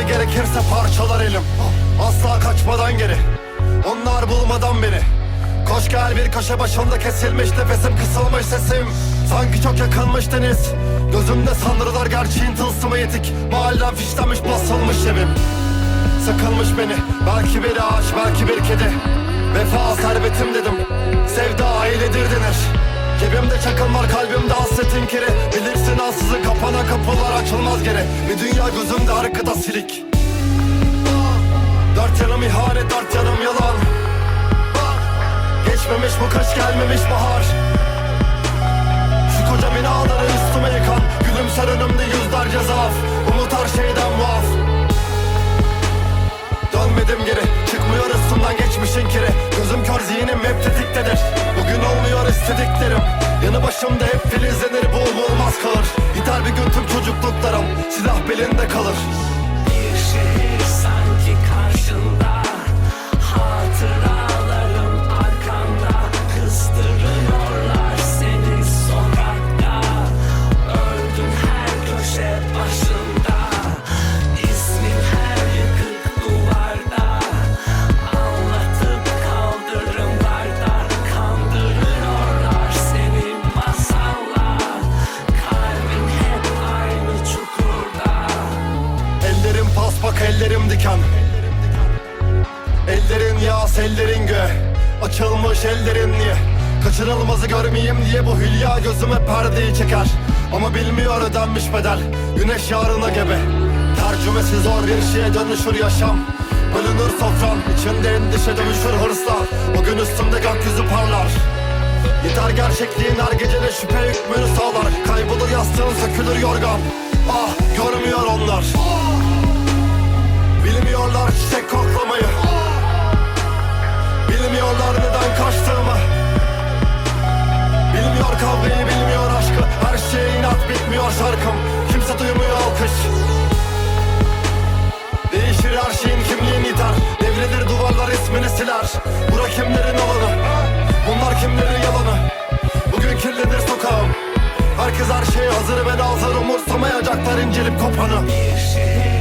Kendimi gerekirse parçalar elim. Asla kaçmadan geri. Onlar bulmadan beni. Koş gel bir kaşe başımda kesilmiş Nefesim kısılmış sesim. Sanki çok yakınmış deniz Gözümde sanrılar gerçeğin tılsımı yetik. Mahallem fişlenmiş basılmış evim. Sakılmış beni. Belki bir ağaç belki bir kedi. Vefa servetim dedim. Sevda ailedir denir. Cebimde çakıl var kalbimde hasretin kiri. Bilirsin ansızın kapana kapılar açılmaz geri. Bir dünya gözümde arkada silik. Dört yanım ihanet dört yanım yalan. Geçmemiş bu kış gelmemiş bahar. Şu koca binaları üstüme yıkan. Gülümser önümde yüzlerce zaaf. Umut her şeyden muaf. Dönmedim geri. Çıkmıyor üstümden geçmişin kiri. Gözüm kör zihnim hep tetiktedir istediklerim. Yanı başımda hep filizlenir bu olmaz kalır. Gider bir gün tüm çocukluklarım Silah belinde kalır. Bir şehir sanki karşında diken Ellerin yağ ellerin gö Açılmış ellerin niye? Kaçırılmazı görmeyeyim diye bu hülya gözüme perdeyi çeker. Ama bilmiyor ödenmiş bedel Güneş yarına gebe. Tercümesi zor bir şeye dönüşür yaşam. Bölünür sofran içinde endişe dönüşür hırsla. Bugün üstümde gökyüzü parlar. Yeter gerçekliğin her gecede şüphe hükmünü sağlar. Kaybolur yastığın sökülür yorgan. Ah görmüyor onlar. Bilmiyorlar kimlerin alanı Bunlar kimlerin yalanı Bugün kirlenir sokağım. Herkes her şeye hazır ve nazır Umursamayacaklar incelip kopanı. Bir